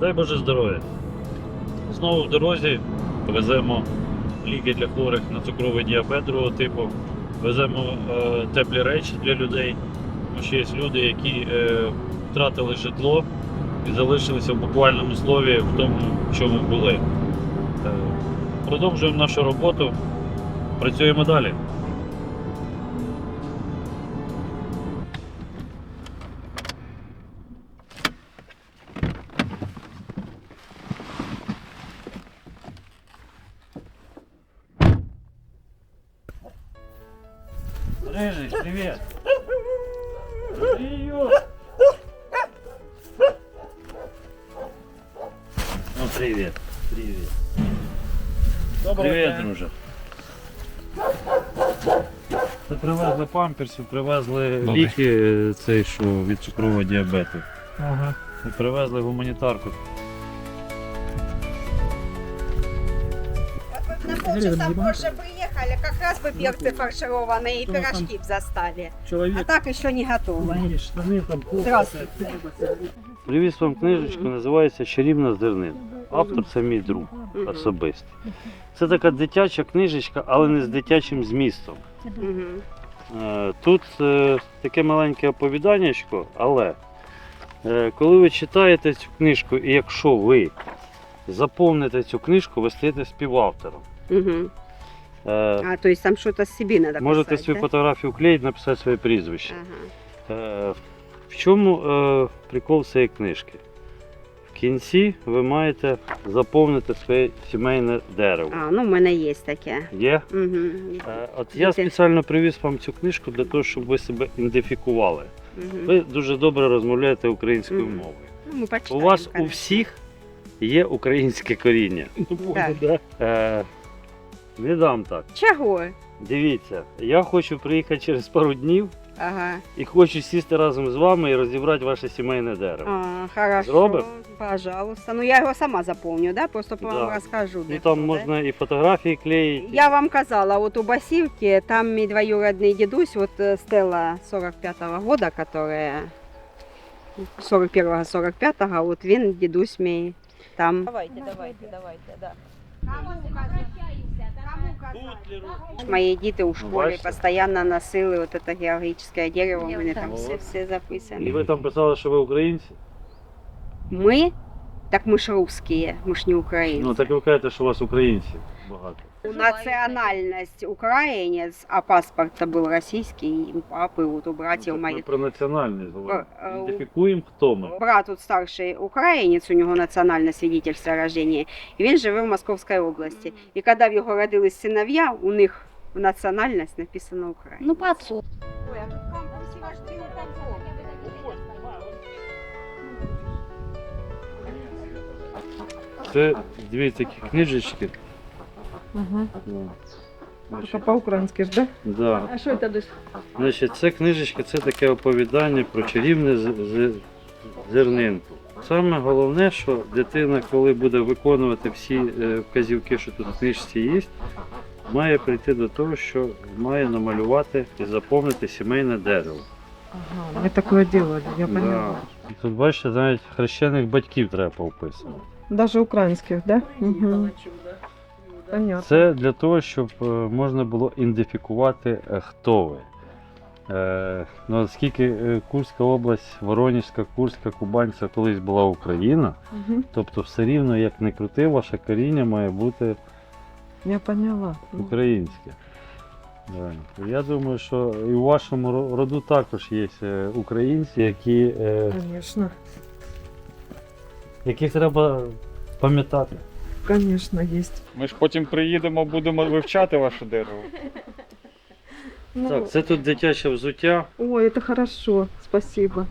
Дай Боже здоров'я. Знову в дорозі веземо ліки для хворих на цукровий діабет другого типу. Веземо е, теплі речі для людей. Тому що є люди, які е, втратили житло і залишилися в буквальному слові в тому, в чому були. Е, продовжуємо нашу роботу, працюємо далі. Рыжий, привет! Привет! Ну, привет, привет. Привет, друже. Це привезли памперсів, привезли Добре. ліки, е, цей, що від цукрового діабету. Ага. І привезли гуманітарку. На полчаса позже приехали, как раз бы перцы фаршированные и Что там? пирожки б застали. А Чоловік. так еще не готовы. Штани там Здравствуйте. Привіз вам книжечку, називається Чарівна зернина. Автор це мій друг особистий. Це така дитяча книжечка, але не з дитячим змістом. Мгм. Е, Тут е, таке маленьке оповіданнячко, але е, коли ви читаєте цю книжку, і якщо ви заповните цю книжку, ви стаєте співавтором. Е, А, то есть там что-то себе надо Можете писать, свою да? фотографію вклеїти, написати своє прізвище. Ага. Е, В чому е, прикол цієї книжки? В кінці ви маєте заповнити своє сімейне дерево. А, ну, у мене є таке. Є? Мгм. Е, От я Діти. спеціально привіз вам цю книжку для того, щоб ви себе ідентифікували. Мгм. Ви дуже добре розмовляєте українською Мгм. мовою. Ну, ми У почитаємо, вас у конечно. всіх є українське коріння. Так. Е, не дам так. Чого? Дивіться, я хочу приїхати через пару днів Ага. і хочу сісти разом з вами і розібрати ваше сімейне дерево. А, хорошо. Зробимо? Пожалуйста. Ну, я його сама заповню, да? Просто по вам Да. розкажу. де Ну там да? можна і фотографії клеїти. Я вам казала, вот у Басівки, там мій двоюродний дідусь, вот э, Стелла 45-го года, которая 41-45-го, вот він дідусь мій там. Давайте, давайте, давайте, да. Мої діти у школі постійно носили вот это геологічне дерево, у мене там все, все, записано. І ви там писали, що ви українці? Ми? Так ми ж русские, ми ж не українці. Ну так ви кажете, що у вас українці багато. Національність українець, а паспорт був російський, і у папи, от у Ну, братів так Ми про національність говоримо. Е, е, Ідентифікуємо, хто ми. Брат тут старший українець, у нього національне свідетельство рождения, і він живе в Московській області. І коли в його родились синов'я, у них в національність написано Україна. Ну, по отцу. Це дві такі книжечки. Ага. Ну, Только Значить, по-украински ж, да? да. А что это дышит? Значить, це книжечка, це таке оповідання про чарівне з- з- зернинку. Саме головне, що дитина, коли буде виконувати всі е, вказівки, що тут в книжці є, має прийти до того, що має намалювати і заповнити сімейне дерево. Ага, мы такое делали, я поняла. І Тут бачите, навіть хрещених батьків треба повписувати. Даже украинских, да? Угу. Понятно. Це для того, щоб е, можна було ідентифікувати, е, хто ви. Е, ну, оскільки Курська область, Воронежська, Курська, Кубань це колись була Україна, Мгм. тобто все рівно, як не крути, ваше коріння має бути Я поняла. українське. Я думаю, що і у вашому роду також є українці, які, Конечно. яких треба пам'ятати. Конечно, есть. Ми ж потім приїдемо, будемо вивчати ваше дерево. Ну, Так, це тут дитяче взуття. Ой, это хорошо. Спасибо.